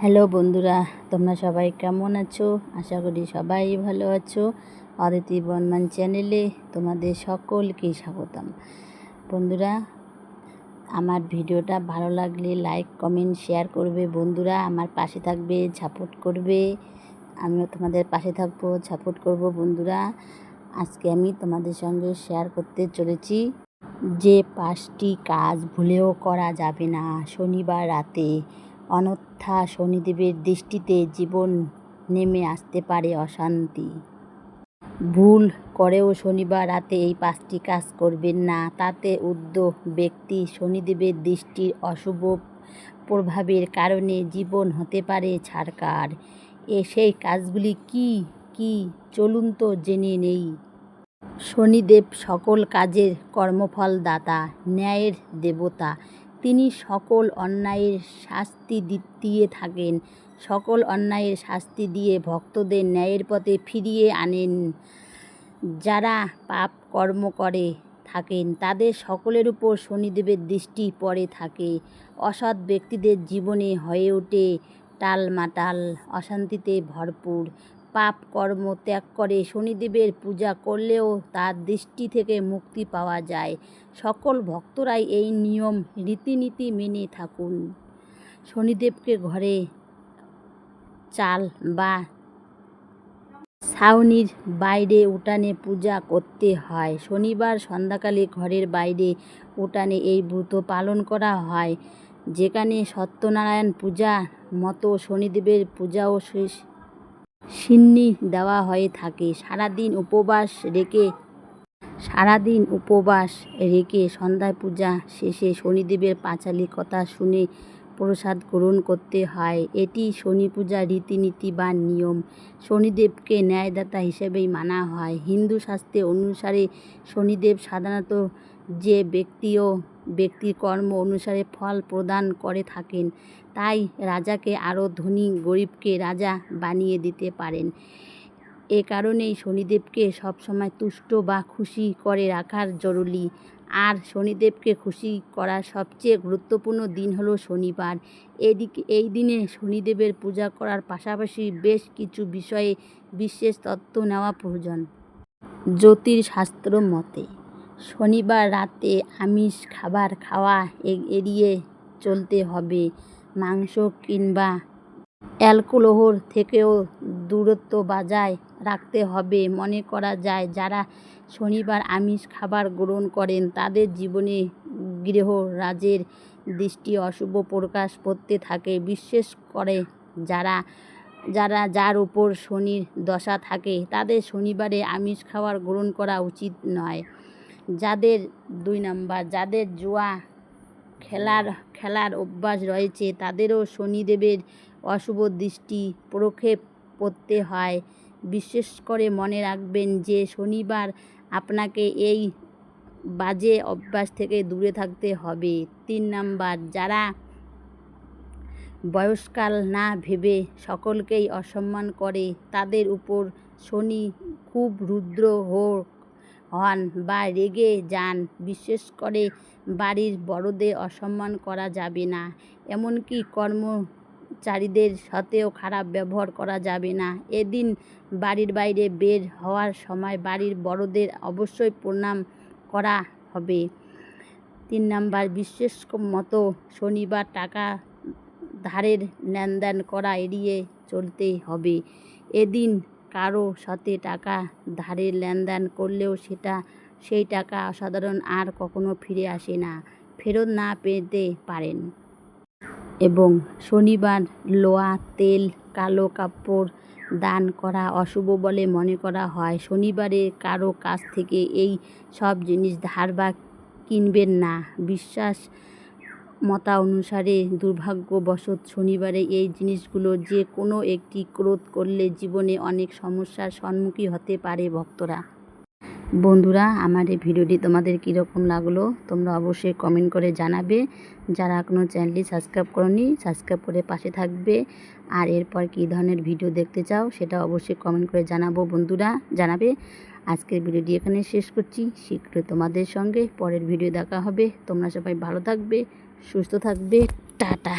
Hello বন্ধুরা, তোমরা সবাই কেমন আছো? আশা করি সবাই ভালো আছো। অদিতি বর্মান চ্যানেলে তোমাদের সকলকে স্বাগতম। বন্ধুরা, আমার ভিডিওটা ভালো লাগলে লাইক, কমেন্ট, শেয়ার করবে। বন্ধুরা, আমার পাশে থাকবে, সাপোর্ট করবে। আমিও তোমাদের পাশে থাকব, সাপোর্ট করব। বন্ধুরা, আজকে আমি তোমাদের সঙ্গে শেয়ার করতে চলেছি যে পাঁচটি কাজ ভুলেও করা যাবে না শনিবার রাতে। অনথ্যা শনিদেবের দৃষ্টিতে জীবন নেমে আসতে পারে অশান্তি। ভুল করেও শনিবার রাতে এই পাঁচটি কাজ করবেন না। তাতে উদ্যোগ ব্যক্তি শনিদেবের দৃষ্টির অশুভ প্রভাবের কারণে জীবন হতে পারে ছাড়কার এ সেই কাজগুলি কি কি চলুন তো জেনে নেই। শনিদেব সকল কাজের কর্মফলদাতা ন্যায়ের দেবতা। তিনি সকল অন্যায়ের শাস্তি দিয়ে থাকেন। সকল অন্যায়ের শাস্তি দিয়ে ভক্তদের ন্যায়ের পথে ফিরিয়ে আনেন। যারা পাপ কর্ম করে থাকেন, তাদের সকলের উপর শনিদেবের দৃষ্টি পড়ে থাকে। অসৎ ব্যক্তিদের জীবনে হয়ে ওঠে টালমাটাল, অশান্তিতে ভরপুর। পাপ কর্ম ত্যাগ করে শনিদেবের পূজা করলেও তার দৃষ্টি থেকে মুক্তি পাওয়া যায়। সকল ভক্তরাই এই নিয়ম রীতিনীতি মেনে থাকুন। শনিদেবকে ঘরে চাল বা ছাউনির বাইরে উঠানে পূজা করতে হয়। শনিবার সন্ধ্যাকালে ঘরের বাইরে উঠানে এই ব্রত পালন করা হয়। যেখানে সত্যনারায়ণ পূজা মতো শনিদেবের পূজাও শেষ সিন্নি দেওয়া হয়ে থাকে। সারাদিন উপবাস রেখে, সারাদিন উপবাস রেখে সন্ধ্যায় পূজা শেষে শনিদেবের পাঁচালি কথা শুনে প্রসাদ গ্রহণ করতে হয়। এটি শনি পূজা রীতিনীতি বা নিয়ম। শনিদেবকে ন্যায়দাতা হিসেবেই মানা হয়। হিন্দু শাস্ত্রে অনুসারে শনিদেব সাধারণত যে ব্যক্তি ও ব্যক্তির কর্ম অনুসারে ফল প্রদান করে থাকেন। তাই রাজাকে আরও ধনী গরিবকে রাজা বানিয়ে দিতে পারেন। এ কারণেই শনিদেবকে সবসময় তুষ্ট বা খুশি করে রাখার জরুরি। আর শনিদেবকে খুশি করার সবচেয়ে গুরুত্বপূর্ণ দিন হলো শনিবার। এদিকে, এই দিনে শনিদেবের পূজা করার পাশাপাশি বেশ কিছু বিষয়ে বিশেষ তত্ত্ব নেওয়া প্রয়োজন। জ্যোতিষশাস্ত্র মতে শনিবার রাতে আমিষ খাবার খাওয়া এড়িয়ে চলতে হবে। মাংস কিংবা অ্যালকোহল থেকেও দূরত্ব বজায় রাখতে হবে। মনে করা যায়, যারা শনিবার আমিষ খাবার গ্রহণ করেন, তাদের জীবনে গৃহরাজের দৃষ্টি অশুভ প্রকাশ করতে থাকে। বিশেষ করে যারা যারা, যার উপর শনির দশা থাকে, তাদের শনিবারে আমিষ খাবার গ্রহণ করা উচিত নয়। যাদের দুই নাম্বার যাদের জুয়া খেলার খেলার অভ্যাস রয়েছে তাদেরও শনিদেবের অশুভ দৃষ্টি প্রক্ষেপ করতে হয়। বিশেষ করে মনে রাখবেন যে শনিবার আপনাকে এই বাজে অভ্যাস থেকে দূরে থাকতে হবে। তিন নাম্বার যারা বয়সকাল না ভেবে সকলকেই অসম্মান করে তাদের উপর শনি খুব রুদ্র হোক হন বা রেগে যান, বিশেষ করে বাড়ির বড়দের অসম্মান করা যাবে না। এমনকি কর্মচারীদের সাথেও খারাপ ব্যবহার করা যাবে না। এদিন বাড়ির বাইরে বের হওয়ার সময় বাড়ির বড়দের অবশ্যই প্রণাম করা হবে। তিন নাম্বার, বিশেষ মতো শনিবার টাকা ধারের লেনদেন করা এড়িয়ে চলতে হবে। এদিন কারও সাথে টাকা ধারে লেনদেন করলেও সেটা, সেই টাকা অসাধারণ আর কখনো ফিরে আসে না। ফেরত না পেতে পারেন। এবং শনিবার লোয়া তেল কালো কাপড় দান করা অশুভ বলে মনে করা হয়। শনিবারে কারও কাছ থেকে এই সব জিনিস ধার বা কিনবেন না। বিশ্বাস মতা অনুসারে দুর্ভাগ্যবশত শনিবারে এই জিনিসগুলো যে কোনো একটি ক্রোধ করলে জীবনে অনেক সমস্যার সম্মুখীন হতে পারে ভক্তরা। বন্ধুরা, আমার এই ভিডিওটি তোমাদের কীরকম লাগল তোমরা অবশ্যই কমেন্ট করে জানাবে। যারা এখনও চ্যানেলটি সাবস্ক্রাইব করনি সাবস্ক্রাইব করে পাশে থাকবে। আর এরপর কী ধরনের ভিডিও দেখতে চাও, সেটা অবশ্যই কমেন্ট করে জানাব বন্ধুরা, জানাবে। আজকের ভিডিওটি এখানে শেষ করছি। শীঘ্রই তোমাদের সঙ্গে পরের ভিডিও দেখা হবে। তোমরা সবাই ভালো থাকবে। সুস্থ থাকবে টাটা।